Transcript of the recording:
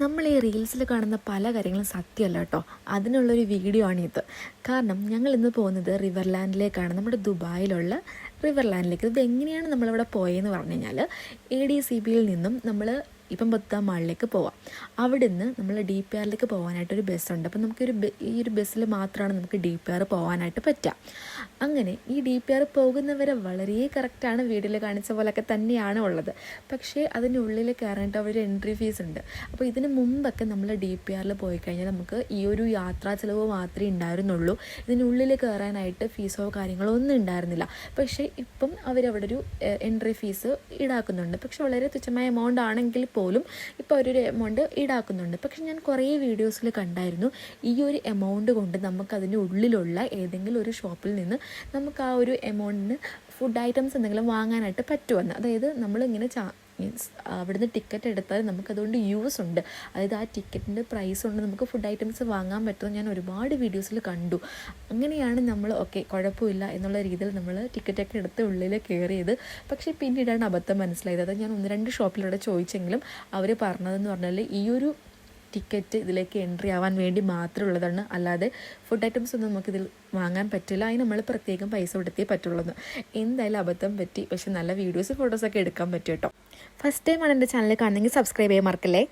നമ്മൾ ഈ റീൽസിൽ കാണുന്ന പല കാര്യങ്ങളും സത്യമല്ല കേട്ടോ. അതിനുള്ളൊരു വീഡിയോ ആണിത്. കാരണം ഞങ്ങൾ ഇന്ന് പോകുന്നത് റിവർലാൻഡിലേക്കാണ്. നമ്മുടെ ദുബായിലുള്ള റിവർലാൻഡിലേക്ക്. ഇത് എങ്ങനെയാണ് നമ്മളിവിടെ പോയതെന്ന് പറഞ്ഞു കഴിഞ്ഞാൽ എ ഡി സി ബിയിൽ നിന്നും നമ്മൾ ഇപ്പം പത്താം മാളിലേക്ക് പോവാം. അവിടെ നിന്ന് നമ്മൾ ഡി പി ആറിലേക്ക് പോകാനായിട്ടൊരു ബസ്സുണ്ട്. അപ്പം നമുക്കൊരു ഒരു ഈ ഒരു ബസ്സിൽ മാത്രമാണ് നമുക്ക് ഡി പി ആർ പോകാനായിട്ട് പറ്റുക അങ്ങനെ ഈ ഡി പി ആർ പോകുന്നവരെ വളരെ കറക്റ്റാണ് വീഡിയോയിൽ കാണിച്ച പോലെയൊക്കെ തന്നെയാണ് ഉള്ളത്. പക്ഷേ അതിനുള്ളിൽ കയറാനായിട്ട് അവർ എൻട്രി ഫീസ് ഉണ്ട്. അപ്പോൾ ഇതിന് മുമ്പൊക്കെ നമ്മൾ ഡി പി ആറിൽ പോയി കഴിഞ്ഞാൽ നമുക്ക് ഈ ഒരു യാത്രാ ചിലവ് മാത്രമേ ഉണ്ടായിരുന്നുള്ളൂ. ഇതിനുള്ളിൽ കയറാനായിട്ട് ഫീസോ കാര്യങ്ങളോ ഒന്നും ഉണ്ടായിരുന്നില്ല. പക്ഷേ ഇപ്പം അവരവിടെ ഒരു എൻട്രി ഫീസ് ഈടാക്കുന്നുണ്ട്. പക്ഷെ വളരെ തുച്ഛമായ എമൗണ്ട് ആണെങ്കിൽ പോലും ഇപ്പോൾ ഒരു എമൗണ്ട് ഈടാക്കുന്നുണ്ട്. പക്ഷെ ഞാൻ കുറേ വീഡിയോസിൽ കണ്ടായിരുന്നു. ഈ ഒരു എമൗണ്ട് കൊണ്ട് നമുക്കതിന്റെ ഉള്ളിലുള്ള ഏതെങ്കിലും ഒരു ഷോപ്പിൽ നിന്ന് നമുക്ക് ആ ഒരു എമൗണ്ടിന് ഫുഡ് ഐറ്റംസ് എന്തെങ്കിലും വാങ്ങാനായിട്ട് പറ്റുമെന്ന്. അതായത് നമ്മളിങ്ങനെ ചാ മീൻസ് അവിടുന്ന് ടിക്കറ്റ് എടുത്താൽ നമുക്കതുകൊണ്ട് യൂസ് ഉണ്ട്. അതായത് ആ ടിക്കറ്റിന്റെ പ്രൈസ് കൊണ്ട് നമുക്ക് ഫുഡ് ഐറ്റംസ് വാങ്ങാൻ പറ്റുമെന്ന് ഞാൻ ഒരുപാട് വീഡിയോസിൽ കണ്ടു. അങ്ങനെയാണ് നമ്മൾ ഓക്കെ കുഴപ്പമില്ല എന്നുള്ള രീതിയിൽ നമ്മൾ ടിക്കറ്റൊക്കെ എടുത്ത് ഉള്ളിൽ കയറിയത്. പക്ഷേ പിന്നീടാണ് അബദ്ധം മനസ്സിലായത്. അത് ഞാൻ ഒന്ന് രണ്ട് ഷോപ്പിലൂടെ ചോദിച്ചെങ്കിലും അവർ പറഞ്ഞതെന്ന് പറഞ്ഞാൽ ഈ ഒരു ടിക്കറ്റ് ഇതിലേക്ക് എൻട്രി ആവാൻ വേണ്ടി മാത്രമുള്ളതാണ്. അല്ലാതെ ഫുഡ് ഐറ്റംസ് ഒന്നും നമുക്കിതിൽ വാങ്ങാൻ പറ്റില്ല. അതിന് നമ്മൾ പ്രത്യേകം പൈസ കൊടുത്തേ പറ്റുള്ളൂ. എന്തായാലും അബദ്ധം പറ്റി. പക്ഷെ നല്ല വീഡിയോസ് ഫോട്ടോസൊക്കെ എടുക്കാൻ പറ്റും കേട്ടോ. ഫസ്റ്റ് ടൈമാണ് എന്റെ ചാനൽ കാണുന്നെങ്കിൽ സബ്സ്ക്രൈബ് ചെയ്യാൻ മറക്കല്ലേ?